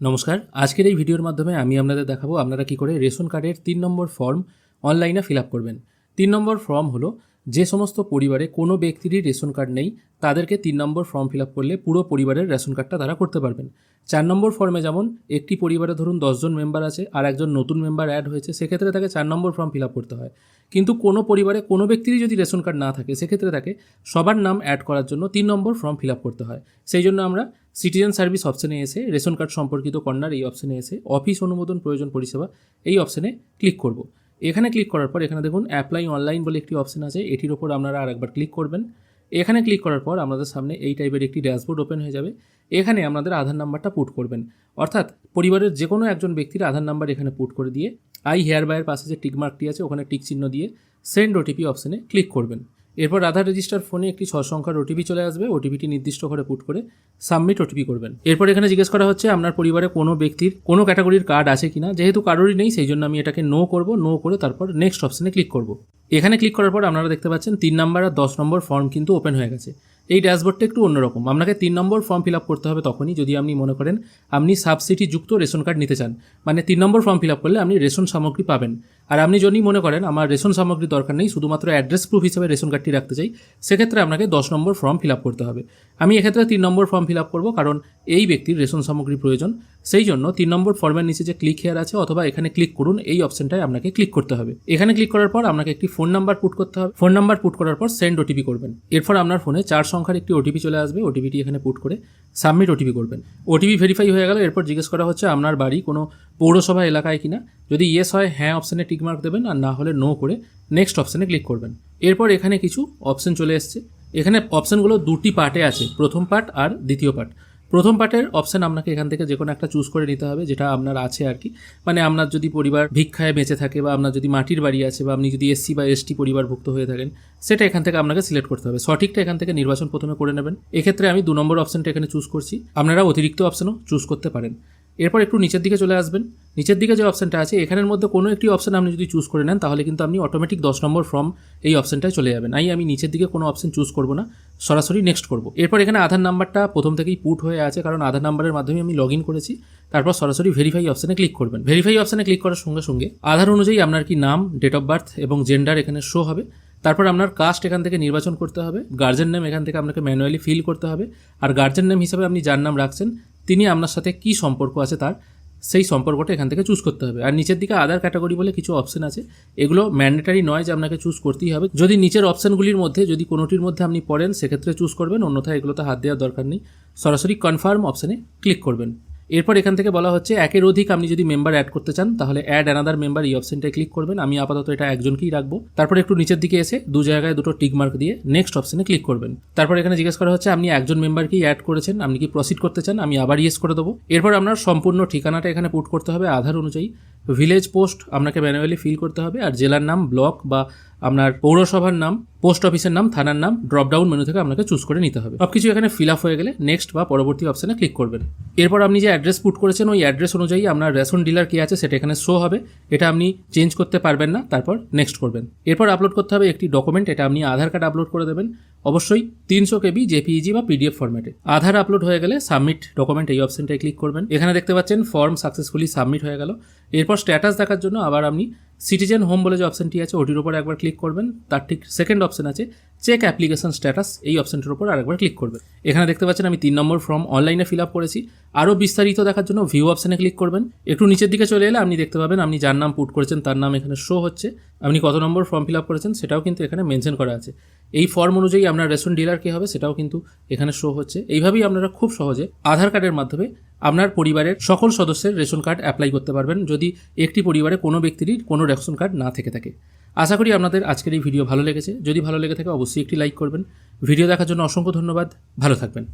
নমস্কার। আজকের এই ভিডিওর মাধ্যমে আমি আপনাদের দেখাবো আপনারা কি করে রেশন কার্ডের তিন নম্বর ফর্ম অনলাইনে ফিল আপ করবেন। তিন নম্বর ফর্ম হলো যে সমস্ত পরিবারে কোনো ব্যক্তিরই রেশন কার্ড নেই, তাদেরকে তিন নম্বর ফর্ম ফিল আপ করলে পুরো পরিবারের রেশন কার্ডটা তারা করতে পারবেন। চার নম্বর ফর্মে যেমন, একটি পরিবারে ধরুন দশজন মেম্বার আছে আর একজন নতুন মেম্বার অ্যাড হয়েছে, সেক্ষেত্রে তাকে চার নম্বর ফর্ম ফিল আপ করতে হয়। কিন্তু কোনো পরিবারে কোনো ব্যক্তিরই যদি রেশন কার্ড না থাকে, সেক্ষেত্রে তাকে সবার নাম অ্যাড করার জন্য তিন নম্বর ফর্ম ফিল আপ করতে হয়। সেই জন্য আমরা সিটিজেন সার্ভিস অপশনে এসে, রেশন কার্ড সম্পর্কিত কর্নার এই অপশনে এসে অফিস অনুমোদন প্রয়োজন পরিষেবা এই অপশানে ক্লিক করব। এখানে ক্লিক করার পর এখানে দেখুন অ্যাপ্লাই অনলাইন বলে একটি অপশন আছে। এটির ওপর আপনারা আরেকবার ক্লিক করবেন। এখানে ক্লিক করার পর আমাদের সামনে এই টাইপের একটি ড্যাশবোর্ড ওপেন হয়ে যাবে। এখানে আপনাদের আধার নাম্বারটা পুট করবেন। অর্থাৎ পরিবারের যে কোনো একজন ব্যক্তির আধার নাম্বার এখানে পুট করে দিয়ে আই হেয়ার বাইয়ের পাশে যে টিকমার্কটি আছে, ওখানে টিক চিহ্ন দিয়ে সেন্ড ওটিপি অপশানে ক্লিক করবেন। এরপর আধার রেজিস্টার ফোনে একটি ছ সংখ্যার ওটিপি চলে আসবে। ওটিপিটি নির্দিষ্ট করে পুট করে সাবমিট ওটিপি করবেন। এরপর এখানে জিজ্ঞেস করা হচ্ছে, আপনার পরিবারে কোনো ব্যক্তির কোনো ক্যাটাগরির কার্ড আছে কিনা? যেহেতু কারোরই নেই সেই জন্য আমি এটাকে নো করব নো করে তারপর নেক্সট অপশনে ক্লিক করব। এখানে ক্লিক করার পর আপনারা দেখতে পাচ্ছেন, তিন নাম্বার আর দশ নম্বর ফর্ম কিন্তু ওপেন হয়ে গেছে। এই ড্যাশবোর্ডটা একটু অন্যরকম। আপনাকে তিন নম্বর ফর্ম ফিল আপ করতে হবে তখনই যদি আপনি মনে করেন আপনি সাবসিডি যুক্ত রেশন কার্ড নিতে চান। মানে তিন নম্বর ফর্ম ফিল আপ করলে আপনি রেশন সামগ্রী পাবেন। আর আপনি যদি মনে করেন আমার রেশন সামগ্রী দরকার নেই, শুধুমাত্র অ্যাড্রেস প্রুফ হিসেবে রেশন কার্ডটি রাখতে চাই, সেক্ষেত্রে আপনাকে দশ নম্বর ফর্ম ফিল আপ করতে হবে। আমি এক্ষেত্রে তিন নম্বর ফর্ম ফিল আপ করব কারণ এই ব্যক্তির রেশন সামগ্রী প্রয়োজন। সেই জন্য তিন নম্বর ফর্মের নিচে যে ক্লিক হেয়ার আছে অথবা এখানে ক্লিক করুন, এই অপশনটায় আপনাকে ক্লিক করতে হবে। এখানে ক্লিক করার পর আপনাকে একটি ফোন নাম্বার পুট করতে হবে। ফোন নাম্বার পুট করার পর সেন্ড ওটিপি করবেন। এরপর আপনার ফোনে চার সংখ্যার একটি ওটিপি চলে আসবে ওটিপিটি এখানে পুট করে সাবমিট ওটিপি করবেন। ওটিপি ভেরিফাই হয়ে গেল, এরপর জিজ্ঞেস করা হচ্ছে আপনার বাড়ি কোনো পৌরসভা এলাকায় কিনা। যদি ইয়েস হয় হ্যাঁ অপশানে টিকমার্ক দেবেন, আর না হলে নো করে নেক্সট অপশানে ক্লিক করবেন। এরপর এখানে কিছু অপশান চলে এসছে। এখানে অপশানগুলো দুটি পার্টে আছে, প্রথম পার্ট আর দ্বিতীয় পার্ট প্রথম পার্টের অপশান আপনাকে এখান থেকে যে কোনো একটা চুজ করে নিতে হবে, যেটা আপনার আছে আর কি। মানে আপনার যদি পরিবার ভিক্ষায় বেঁচে থাকে বা আপনার যদি মাটির বাড়ি আছে বা আপনি যদি এসসি বা এসটি পরিবারভুক্ত হয়ে থাকেন, সেটা এখান থেকে আপনাকে সিলেক্ট করতে হবে। সঠিকটা এখান থেকে নির্বাচন প্রথমে করে নেবেন। এক্ষেত্রে আমি দু নম্বর অপশানটা এখানে চুজ করছি। আপনারা অতিরিক্ত অপশানও চুজ করতে পারেন। এরপর একটু নিচের দিকে চলে আসবেন। নিচের দিকে যে অপশানটা আছে, এখানের মধ্যে কোনো একটি অপশান আপনি যদি চুজ করে নেন, তাহলে কিন্তু আপনি অটোমেটিক দশ নম্বর ফর্ম এই অপশানটায় চলে যাবেন। আই, আমি নিচের দিকে কোনো অপশান চুজ করব না, সরাসরি নেক্সট করব। এরপর এখানে আধার নাম্বারটা প্রথম থেকেই পুট হয়ে আছে, কারণ আধার নাম্বারের মাধ্যমে আমি লগ করেছি। তারপর সরাসরি ভেরিফাই অপশানে ক্লিক করবেন। ভেরিফাই অপশানে ক্লিক করার সঙ্গে সঙ্গে আধার অনুযায়ী আপনার কি নাম ডেট অফ বার্থ এবং জেন্ডার এখানে শো হবে। তারপর আপনার কাস্ট এখান থেকে নির্বাচন করতে হবে। গার্জেন নেম এখান থেকে আপনাকে ম্যানুয়ালি ফিল করতে হবে। আর গার্জেন নেম হিসাবে আপনি যার নাম রাখছেন তিনি আপনার সাথে কি সম্পর্ক আছে তার, সেই সম্পর্কটা এখান থেকে চুজ করতে হবে। আর নিচের দিকে আদার ক্যাটাগরি বলে কিছু অপশন আছে। এগুলো ম্যান্ডেটারি নয় যে আপনাকে চুজ করতেই হবে। যদি নিচের অপশনগুলির মধ্যে, যদি কোনোটির মধ্যে আপনি পড়েন, সেক্ষেত্রে চুজ করবেন। অন্যথায় এগুলোতে হাত দেওয়ার দরকার নেই। সরাসরি কনফার্ম অপশানে ক্লিক করবেন। এরপর এখান থেকে বলা হচ্ছে, একের অধিক আপনি যদি মেম্বার অ্যাড করতে চান, তাহলে অ্যাড অ্যানাদার মেম্বার এই অপশনটায় ক্লিক করবেন। আমি আপাতত এটা একজনকেই রাখব। তারপর একটু নিচের দিকে এসে দু জায়গায় দুটো টিক মার্ক দিয়ে নেক্সট অপশনে ক্লিক করবেন। তারপর এখানে জিজ্ঞেস করা হচ্ছে, আপনি একজন মেম্বারকেই অ্যাড করেছেন, আপনি কি প্রসিড করতে চান? আমি আবার ইয়েস করে দেবো। এরপর আপনার সম্পূর্ণ ঠিকানাটা এখানে পুট করতে হবে, আধার অনুযায়ী। ভিলেজ পোস্ট আপনাকে ম্যানুয়ালি ফিল করতে হবে, আর জেলার নাম ব্লক বা আপনার পৌরসভার নাম, পোস্ট অফিসের নাম, থানার নাম ড্রপডাউন মেনু থেকে আপনাকে চুজ করে নিতে হবে। সব কিছু এখানে ফিল আপ হয়ে গেলে নেক্সট বা পরবর্তী অপশানে ক্লিক করবেন। এরপর আপনি যে অ্যাড্রেস পুট করেছেন, ওই অ্যাড্রেস অনুযায়ী আপনার রেশন ডিলার কি আছে সেটা এখানে শো হবে। এটা আপনি চেঞ্জ করতে পারবেন না, তারপর নেক্সট করবেন। এরপর আপলোড করতে হবে একটি ডকুমেন্ট এটা আপনি আধার কার্ড আপলোড করে দেবেন। অবশ্যই তিনশো কেবি জেপিইজি বা পিডিএফ ফর্ম্যাটে আধার আপলোড হয়ে গেলে সাবমিট ডকুমেন্ট এই অপশনটায় ক্লিক করবেন। এখানে দেখতে পাচ্ছেন ফর্ম সাকসেসফুলি সাবমিট হয়ে গেল। এরপর স্ট্যাটাস দেখার জন্য আবার আপনি সিটিজেন হোম বলে যে অপশনটি আছে, ওটির উপর একবার ক্লিক করবেন। তার ঠিক সেকেন্ড অপশন আছে চেক অ্যাপ্লিকেশন স্ট্যাটাস এই অপশনটির উপর আরেকবার ক্লিক করবেন। এখানে দেখতে পাচ্ছেন আমি তিন নম্বর ফর্ম অনলাইনে ফিল আপ করেছি। আরও বিস্তারিত দেখার জন্য ভিউ অপশনে ক্লিক করবেন। একটু নিচের দিকে চলে এলে আপনি দেখতে পাবেন আপনি যার নাম পুট করেছেন তার নাম এখানে শো হচ্ছে। আপনি কত নম্বর ফর্ম ফিল আপ করেছেন সেটাও কিন্তু এখানে মেনশন করা আছে। এই ফর্ম অনুযায়ী আপনার রেশন ডিলার কী হবে সেটাও কিন্তু এখানে শো হচ্ছে। এইভাবেই আপনারা খুব সহজে আধার কার্ডের মাধ্যমে আপনার পরিবারের সকল সদস্যের রেশন কার্ড অ্যাপ্লাই করতে পারবেন যদি একটি পরিবারে কোনো ব্যক্তিরই কোনো রেশন কার্ড না থেকে থাকে। আশা করি আপনাদের আজকের এই ভিডিও ভালো লেগেছে। যদি ভালো লেগে থাকে অবশ্যই একটি লাইক করবেন। ভিডিও দেখার জন্য অসংখ্য ধন্যবাদ। ভালো থাকবেন।